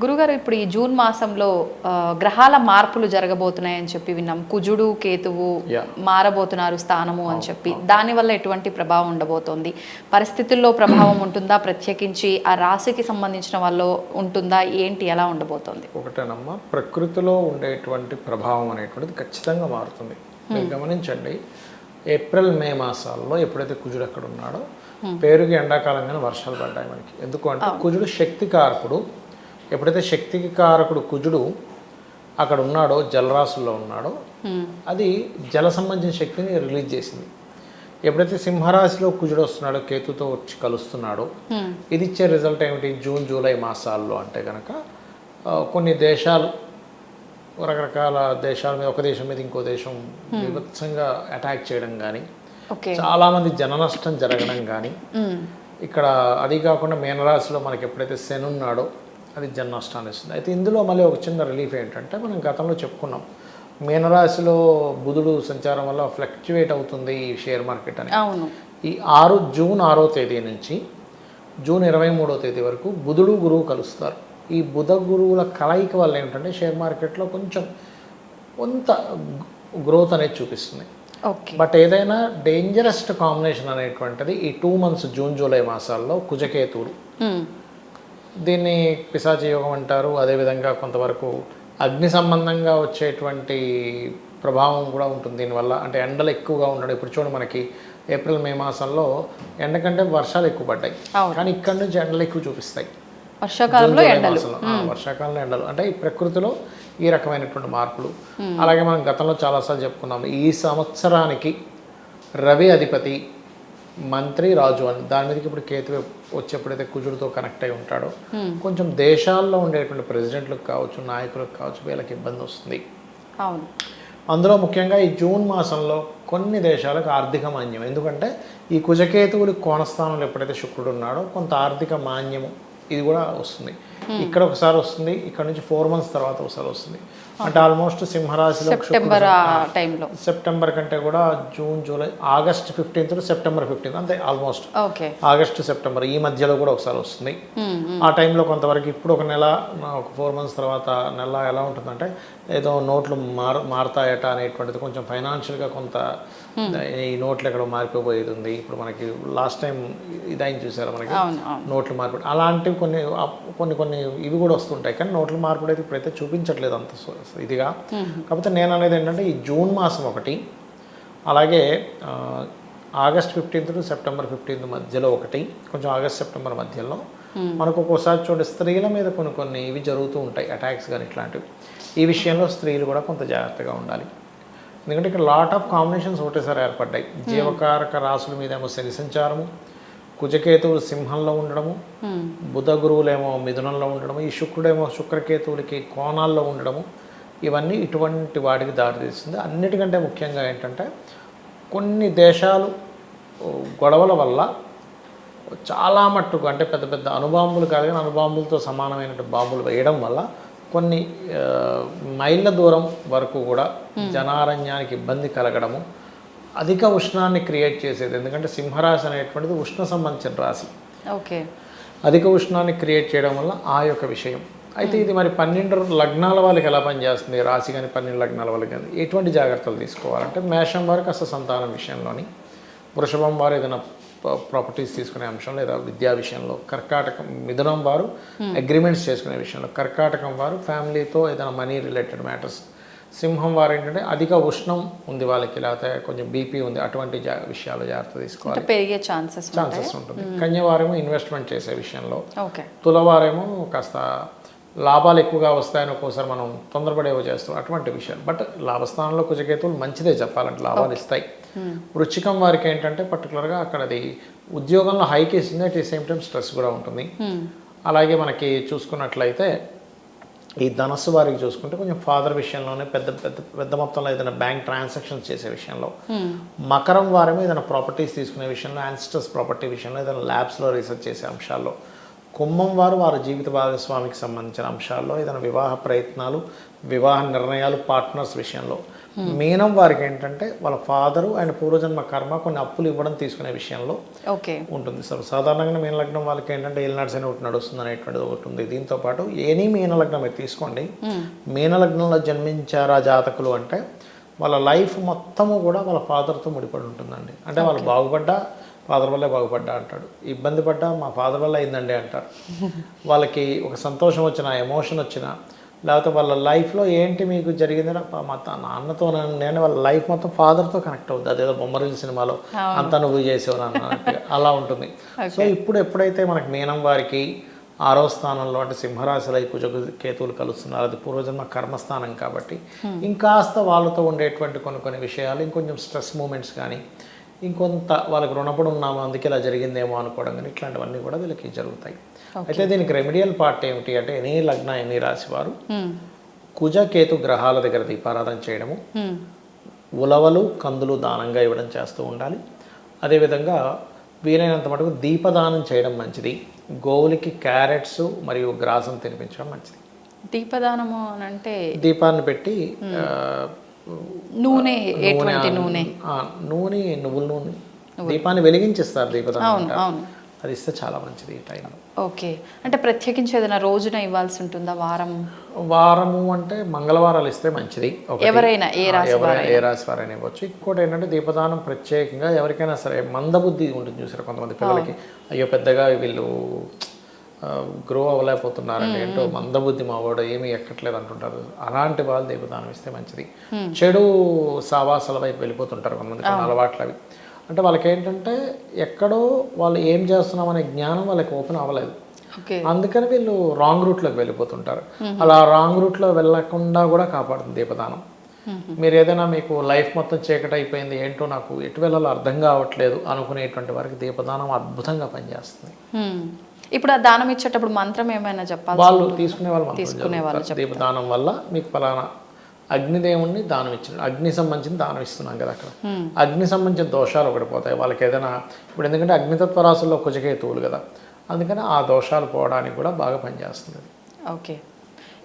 గురుగారు ఇప్పుడు ఈ జూన్ మాసంలో గ్రహాల మార్పులు జరగబోతున్నాయని చెప్పి విన్నాం. కుజుడు కేతువు. మారబోతున్నారు స్థానము అని చెప్పి. దానివల్ల ఎటువంటి ప్రభావం ఉండబోతోంది? పరిస్థితుల్లో ప్రభావం ఉంటుందా? ప్రత్యేకించి ఆ రాశికి సంబంధించిన వాళ్ళు ఉంటుందా? ఏంటి? ఎలా ఉండబోతోంది? ఒకటేనమ్మా ప్రకృతిలో ఉండేటువంటి ప్రభావం అనేటువంటిది ఖచ్చితంగా మారుతుంది. మీరు గమనించండి ఏప్రిల్ మే మాసాల్లో ఎప్పుడైతే కుజుడు అక్కడ ఉన్నాడో పేరుకి ఎండాకాలంగానే వర్షాలు పడ్డాయి మనకి. ఎందుకు అంటే కుజుడు శక్తి కారకుడు. ఎప్పుడైతే శక్తికి కారకుడు కుజుడు అక్కడ ఉన్నాడో జలరాశుల్లో ఉన్నాడో అది జల సంబంధించిన శక్తిని రిలీజ్ చేసింది. ఎప్పుడైతే సింహరాశిలో కుజుడు వస్తున్నాడో కేతుతో వచ్చి కలుస్తున్నాడో ఇది ఇచ్చే రిజల్ట్ ఏమిటి? జూన్ జూలై మాసాల్లో అంటే కనుక కొన్ని దేశాలు రకరకాల దేశాల మీద ఒక దేశం మీద ఇంకో దేశం విభత్సంగా అటాక్ చేయడం కానీ చాలామంది జన నష్టం జరగడం కానీ ఇక్కడ అది కాకుండా మీనరాశిలో మనకి ఎప్పుడైతే శని ఉన్నాడో అది జన నష్టాన్ని ఇస్తుంది అయితే ఇందులో మళ్ళీ ఒక చిన్న రిలీఫ్ ఏంటంటే మనం గతంలో చెప్పుకున్నాం. మీనరాశిలో బుధుడు సంచారం వల్ల ఫ్లక్చువేట్ అవుతుంది ఈ షేర్ మార్కెట్ అని. అవును. ఈ ఆరు జూన్ ఆరో తేదీ నుంచి జూన్ ఇరవై మూడో తేదీ వరకు బుధుడు గురువు కలుస్తారు. ఈ బుధ గురువుల కలయిక వల్ల ఏంటంటే షేర్ మార్కెట్లో కొంచెం కొంత గ్రోత్ అనేది చూపిస్తుంది. ఓకే. బట్ ఏదైనా డేంజరస్ట్ కాంబినేషన్ అనేటువంటిది ఈ టూ మంత్స్ జూన్ జూలై మాసాల్లో కుజకేతువులు. దీన్ని పిశాచి యోగం అంటారు. అదేవిధంగా కొంతవరకు అగ్ని సంబంధంగా వచ్చేటువంటి ప్రభావం కూడా ఉంటుంది దీనివల్ల. అంటే ఎండలు ఎక్కువగా ఉండడం. ఇప్పుడు చూడండి మనకి ఏప్రిల్ మే మాసంలో ఎండ కంటే వర్షాలు ఎక్కువ పడ్డాయి. కానీ ఇక్కడ నుంచి ఎండలు ఎక్కువ చూపిస్తాయి. వర్షాకాలంలో ఎండలు. వర్షాకాలంలో ఎండలు. అంటే ఈ ప్రకృతిలో ఈ రకమైనటువంటి మార్పులు. అలాగే మనం గతంలో చాలాసార్లు చెప్పుకున్నాం. ఈ సంవత్సరానికి రవి అధిపతి మంత్రి రాజు అని దాని మీదకి ఇప్పుడు కేతు వచ్చి ఎప్పుడైతే కుజుడితో కనెక్ట్ అయి ఉంటాడో కొంచెం దేశాల్లో ఉండేటువంటి ప్రెసిడెంట్లకు కావచ్చు నాయకులకు కావచ్చు వీళ్ళకి ఇబ్బంది వస్తుంది. అవును. అందులో ముఖ్యంగా ఈ జూన్ మాసంలో కొన్ని దేశాలకు ఆర్థిక మాన్యం. ఎందుకంటే ఈ కుజకేతువుడి కోణస్థానంలో ఎప్పుడైతే శుక్రుడు ఉన్నాడో కొంత ఆర్థిక మాన్యము ఇది కూడా వస్తుంది. ఇక్కడ ఒకసారి వస్తుంది ఇక్కడ నుంచి ఫోర్ మంత్స్ తర్వాత ఒకసారి వస్తుంది. అంటే ఆల్మోస్ట్ సింహరాశిలో సెప్టెంబర్ టైంలో సెప్టెంబర్ కంటే కూడా June July August fifteenth September fifteenth అంతే ఆల్మోస్ట్ ఓకే ఆగస్టు సెప్టెంబర్ ఈ మధ్యలో కూడా ఒకసారి వస్తుంది. ఆ టైంలో కొంతవరకు ఇప్పుడు ఒక నెల ఒక ఫోర్ మంత్స్ తర్వాత నెల ఎలా ఉంటుందంటే ఏదో నోట్లు మార్ మారతాయట అనేటువంటిది కొంచెం ఫైనాన్షియల్గా కొంత ఈ నోట్లు ఎక్కడ మారిపోయేది ఉంది. ఇప్పుడు మనకి లాస్ట్ టైం ఇదైన చూసారా మనకి? నోట్లు మార్పిడి అలాంటివి కొన్ని కొన్ని కొన్ని ఇవి కూడా వస్తుంటాయి. కానీ నోట్లు మార్పిడి అయితే ఇప్పుడైతే చూపించట్లేదు అంత ఇదిగా. కాకపోతే నేను అనేది ఏంటంటే ఈ జూన్ మాసం ఒకటి అలాగే August fifteenth to September fifteenth మధ్యలో ఒకటి కొంచెం ఆగస్ట్ సెప్టెంబర్ మధ్యలో. మనకు ఒక్కోసారి చూడండి స్త్రీల మీద కొన్ని కొన్ని ఇవి జరుగుతూ ఉంటాయి అటాక్స్ కానీ ఇట్లాంటివి. ఈ విషయంలో స్త్రీలు కూడా కొంత జాగ్రత్తగా ఉండాలి. ఎందుకంటే ఇక్కడ లాట్ ఆఫ్ కాంబినేషన్స్ ఒకటేసారి ఏర్పడ్డాయి. జీవకారక రాసుల మీద ఏమో శని సంచారము కుజకేతువులు సింహంలో ఉండడము బుధ గురువులేమో మిథునంలో ఉండడము ఈ శుక్రుడేమో శుక్రకేతువులకి కోణాల్లో ఉండడము ఇవన్నీ ఇటువంటి వాటికి దారితీస్తుంది అన్నిటికంటే ముఖ్యంగా ఏంటంటే కొన్ని దేశాలు గొడవల వల్ల చాలా మట్టుకు అంటే పెద్ద పెద్ద అణుబాంబులు కాదు కానీ అణుబాంబులతో సమానమైన బాంబులు వేయడం వల్ల కొన్ని మైళ్ళ దూరం వరకు కూడా జనారణ్యానికి ఇబ్బంది కలగడము అధిక ఉష్ణాన్ని క్రియేట్ చేసేది. ఎందుకంటే సింహరాశి అనేటువంటిది ఉష్ణ సంబంధించిన రాశి. ఓకే. అధిక ఉష్ణాన్ని క్రియేట్ చేయడం వల్ల ఆ యొక్క విషయం అయితే ఇది మరి పన్నెండు లగ్నాల వాళ్ళకి ఎలా పనిచేస్తుంది? రాశి కానీ పన్నెండు లగ్నాల వాళ్ళకి కానీ ఎటువంటి జాగ్రత్తలు తీసుకోవాలంటే మేషం వారికి అసలు సంతానం విషయంలోని వృషభం వారు ఏదైనా ప్రాపర్టీస్ తీసుకునే అంశం లేదా విద్యా విషయంలో కర్కాటకం మిథునం వారు అగ్రిమెంట్స్ చేసుకునే విషయంలో కర్కాటకం వారు ఫ్యామిలీతో ఏదైనా మనీ రిలేటెడ్ మ్యాటర్స్ సింహం వారు ఏంటంటే అధిక ఉష్ణం ఉంది వాళ్ళకి లేకపోతే కొంచెం బీపీ ఉంది అటువంటి జా విషయాలు జాగ్రత్త తీసుకోవాలి. పెరిగే ఛాన్సెస్ ఛాన్సెస్ ఉంటుంది. కన్యవారేమో ఇన్వెస్ట్మెంట్ చేసే విషయంలో తులవారేమో కాస్త లాభాలు ఎక్కువగా వస్తాయని ఒక్కోసారి మనం తొందరపడేవో చేస్తాం అటువంటి విషయాలు. బట్ లాభస్థానంలో కుజకేతువులు మంచిదే చెప్పాలంటే లాభాలు ఇస్తాయి. వృచ్చికం వారికి ఏంటంటే పర్టికులర్గా అక్కడ అది ఉద్యోగంలో హైక్ ఇస్తుంది at the same time stress కూడా ఉంటుంది. అలాగే మనకి చూసుకున్నట్లయితే ఈ ధనస్సు వారికి చూసుకుంటే కొంచెం ఫాదర్ విషయంలోనే పెద్ద పెద్ద పెద్ద మొత్తంలో ఏదైనా బ్యాంక్ ట్రాన్సాక్షన్స్ చేసే విషయంలో మకరం వారం ఏదైనా ప్రాపర్టీస్ తీసుకునే విషయంలో యాన్స్టర్స్ ప్రాపర్టీ విషయంలో ఏదైనా ల్యాబ్స్లో రీసెర్చ్ చేసే అంశాల్లో కుంభం వారు వారి జీవిత భాగస్వామికి సంబంధించిన అంశాల్లో ఏదైనా వివాహ ప్రయత్నాలు వివాహ నిర్ణయాలు పార్ట్నర్స్ విషయంలో. మీనం వారికి ఏంటంటే వాళ్ళ ఫాదరు ఆయన పూర్వజన్మ కర్మ కొన్ని అప్పులు ఇవ్వడం తీసుకునే విషయంలో ఉంటుంది. సార్ సాధారణంగా మీన లగ్నం వాళ్ళకి ఏంటంటే ఏలినాడ్స్ అని ఒకటి నడుస్తుంది అనేటువంటిది ఒకటి ఉంది. దీంతో పాటు ఎనీ మీన లగ్నం మీరు తీసుకోండి. మీన లగ్నంలో జన్మించారా జాతకులు అంటే వాళ్ళ లైఫ్ మొత్తము కూడా వాళ్ళ ఫాదర్తో ముడిపడి ఉంటుందండి. అంటే వాళ్ళు బాగుపడ్డా ఫాదర్ వల్లే బాగుపడ్డా అంటాడు. ఇబ్బంది పడ్డా మా ఫాదర్ వల్ల అయిందండి అంటారు. వాళ్ళకి ఒక సంతోషం వచ్చిన ఎమోషన్ వచ్చిన లేకపోతే వాళ్ళ లైఫ్లో ఏంటి మీకు జరిగిందంటే పా- మా నాన్నతో నన్ను- నేను వాళ్ళ లైఫ్ మొత్తం ఫాదర్తో కనెక్ట్ అవుతుంది అదేదో బొమ్మరిల్ సినిమాలో అంతా నువ్వు చేసేవు నాన్న అలా ఉంటుంది. సో ఇప్పుడు ఎప్పుడైతే మనకి మీనం వారికి ఆరో స్థానంలో అంటే సింహరాశిలో కుజ కేతువులు కలుస్తున్నారు. అది పూర్వజన్మ కర్మస్థానం కాబట్టి ఇంకాస్త వాళ్ళతో ఉండేటువంటి కొన్ని కొన్ని విషయాలు ఇంకొంచెం స్ట్రెస్ మూమెంట్స్ కానీ ఇంకొంత వాళ్ళకి రుణపడి ఉన్నాము అందుకే ఇలా జరిగిందేమో అనుకోవడం కానీ ఇట్లాంటివన్నీ కూడా వీళ్ళకి జరుగుతాయి. అయితే దీనికి రెమెడియల్ పార్ట్ ఏమిటి అంటే ఎనీ లగ్న ఎనీ రాశి వారు కుజ కేతు గ్రహాల దగ్గర దీపారాధన చేయడము. ఉలవలు కందులు దానంగా ఇవ్వడం చేస్తూ ఉండాలి. అదేవిధంగా వీలైనంత మటుకు దీపదానం చేయడం మంచిది. గోవులకి క్యారెట్స్ మరియు గ్రాసం తినిపించడం మంచిది. దీపదానము అంటే దీపాన్ని పెట్టి ఆ, నూనె ఎటువంటి నూనె నూనె? నువ్వుల నూనె. దీపాన్ని వెలిగించిస్తారు దీపదానం అది ఇస్తే చాలా మంచిది ఈ టైంలో. ఓకే. అంటే ప్రత్యేకించి ఏదైనా రోజున ఇవ్వాల్సి ఉంటుందా వారం? వారము అంటే మంగళవారాలు ఇస్తే మంచిది. ఎవరైనా, ఏ రాశి ఏ రాశి వారైనా ఇవ్వచ్చు. ఇంకోటి ఏంటంటే దీపదానం ప్రత్యేకంగా ఎవరికైనా సరే మందబుద్ధి ఉంటుంది చూసారు కొంతమంది పిల్లలకి. అయ్యో పెద్దగా వీళ్ళు గ్రో అవ్వలేకపోతున్నారండి. ఏంటో మందబుద్ధి మా వాడు ఏమీ ఎక్కట్లేదు అంటుంటారు అలాంటి వాళ్ళు దీపదానం ఇస్తే మంచిది. చెడు సావాసాల వైపు వెళ్ళిపోతుంటారు కొంతమంది అలవాట్లు అవి అంటే వాళ్ళకి ఏంటంటే ఎక్కడో వాళ్ళు ఏం చేస్తున్నాం అనే జ్ఞానం వాళ్ళకి ఓపెన్ అవ్వలేదు. అందుకని వీళ్ళు రాంగ్ రూట్లోకి వెళ్ళిపోతుంటారు. అలా రాంగ్ రూట్లో వెళ్ళకుండా కూడా కాపాడుతుంది దీపదానం మీరు ఏదైనా మీకు లైఫ్ మొత్తం చీకటి అయిపోయింది ఏంటో నాకు ఎటు వెళ్ళాలో అర్థం కావట్లేదు అనుకునేటువంటి వారికి దీపదానం అద్భుతంగా పనిచేస్తుంది. ఇప్పుడు ఆ దానం ఇచ్చేటప్పుడు మంత్రం ఏమైనా చెప్పాలి వాళ్ళు తీసుకునే వాళ్ళు తీసుకునే వాళ్ళు. దీపదానం వల్ల మీకు ఫలానా అగ్నిదేవుణ్ణి దానం ఇచ్చిన అగ్ని సంబంధించిన దానం ఇస్తున్నాం కదా అక్కడ. అగ్ని సంబంధించిన దోషాలు ఒకటి పోతాయి. వాళ్ళకి ఏదైనా ఇప్పుడు ఎందుకంటే అగ్నితత్వ రాశుల్లో కుజకేతువులు కదా అందుకని ఆ దోషాలు పోవడానికి కూడా బాగా పనిచేస్తుంది. ఓకే.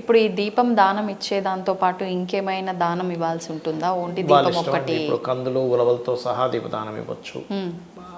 ఇప్పుడు ఈ దీపం దానం ఇచ్చే దాంతో పాటు ఇంకేమైనా దానం ఇవ్వాల్సి ఉంటుందా? ఓన్లీ దీపం. ఒకటి ఇప్పుడు కందులు ఉలవలతో సహా దీపదానం ఇవ్వచ్చు.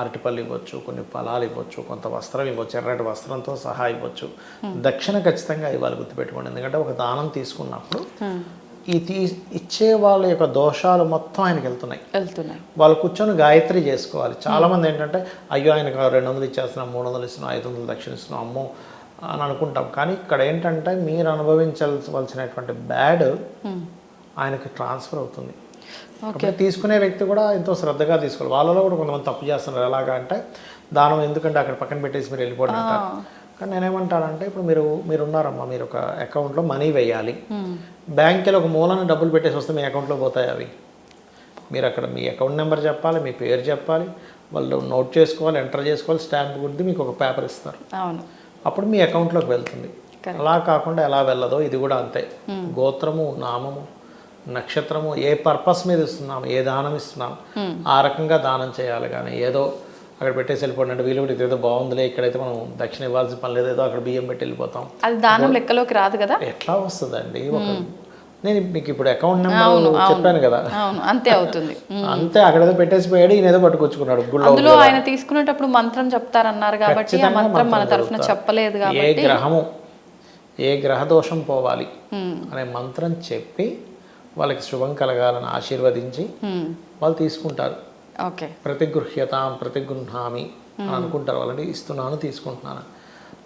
అరటిపళ్ళు ఇవ్వచ్చు కొన్ని ఫలాలు ఇవ్వచ్చు కొంత వస్త్రం ఇవ్వచ్చు ఎర్రటి వస్త్రంతో సహా ఇవ్వచ్చు. దక్షిణ ఖచ్చితంగా ఇవ్వాలి గుర్తుపెట్టుకోండి. ఎందుకంటే ఒక దానం తీసుకున్నప్పుడు ఈ తీ ఇచ్చే వాళ్ళ యొక్క దోషాలు మొత్తం ఆయనకి వెళ్తున్నాయి. వెళ్తున్నాయి. వాళ్ళు కూర్చొని గాయత్రి చేసుకోవాలి. చాలా మంది ఏంటంటే అయ్యో ఆయనకు రెండు వందలు ఇచ్చేస్తున్నాం మూడు వందలు ఇస్తున్నాం ఐదు వందలు దక్షిణ ఇస్తున్నాం అమ్మో అని అనుకుంటాం. కానీ ఇక్కడ ఏంటంటే మీరు అనుభవించవలసినటువంటి బ్యాడ్ ఆయనకి ట్రాన్స్ఫర్ అవుతుంది. తీసుకునే వ్యక్తి కూడా ఎంతో శ్రద్ధగా తీసుకోవాలి. వాళ్ళలో కూడా కొంతమంది తప్పు చేస్తున్నారు. ఎలాగా అంటే దానం ఎందుకంటే అక్కడ పక్కన పెట్టేసి మీరు వెళ్ళిపోవడం అంటారు. కానీ నేనేమంటానంటే ఇప్పుడు మీరు మీరు ఉన్నారమ్మా మీరు ఒక అకౌంట్లో మనీ వేయాలి. బ్యాంకులో ఒక మూలన డబ్బులు పెట్టేసి వస్తే మీ అకౌంట్లో పోతాయి అవి? మీరు అక్కడ మీ అకౌంట్ నెంబర్ చెప్పాలి మీ పేరు చెప్పాలి వాళ్ళు నోట్ చేసుకోవాలి ఎంటర్ చేసుకోవాలి స్టాంప్ గుర్తి మీకు ఒక పేపర్ ఇస్తారు. అప్పుడు మీ అకౌంట్లోకి వెళ్తుంది. అలా కాకుండా ఎలా వెళ్ళదో ఇది కూడా అంతే. గోత్రము నామము నక్షత్రము ఏ పర్పస్ మీద ఇస్తున్నాం ఏ దానం ఇస్తున్నాం ఆ రకంగా దానం చేయాలి. కానీ ఏదో అక్కడ పెట్టేసి వెళ్ళిపోండి అంటే వీళ్ళు కూడా ఇదేదో బాగుందిలే ఇక్కడైతే మనం దక్షిణ ఇవ్వాల్సిన పని లేదు ఏదో అక్కడ బియ్యం పెట్టి వెళ్ళిపోతాం. అది దానం లెక్కలోకి రాదు కదా? ఎట్లా వస్తుందండి? ఒక నేను మీకు ఇప్పుడు అకౌంట్ నెంబర్ చెప్పాను కదా. అంతే అవుతుంది. అంతే అక్కడ ఏదో పెట్టేసి పోయాడు ఈయన ఏదో పట్టుకొచ్చుకున్నాడు అందులో ఆయన తీసుకునేటప్పుడు మంత్రం చెప్తారన్నారు కాబట్టి ఆ మంత్రం మన తరఫున. చెప్పలేదు ఏ కాబట్టి గ్రహము ఏ గ్రహ దోషం పోవాలి. అనే మంత్రం చెప్పి వాళ్ళకి శుభం కలగాలని ఆశీర్వదించి హ్మ్. వాళ్ళు తీసుకుంటారు. ఓకే ప్రతిగృహ్యతాం ప్రతిగృహామి అని అనుకుంటారు వాళ్ళని. ఇస్తున్నాను తీసుకుంటున్నాను.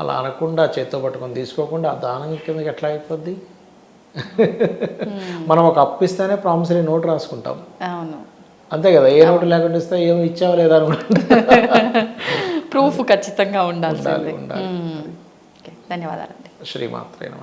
అలా అనకుండా చేత్తో పట్టుకొని తీసుకోకుండా ఆ దానం కిందకి ఎట్లా అయిపోద్ది? మనం ఒక అప్పు ఇస్తేనే ప్రామిసరీ నోట్ రాసుకుంటాం. అవును. అంతే కదా ఏ నోటు లేకుండా ఇస్తే ఏమి ఇచ్చావా లేదా ప్రూఫ్ ఖచ్చితంగా ఉండాలి. ఓకే ధన్యవాదాలండి. శ్రీమాత్రే నమ.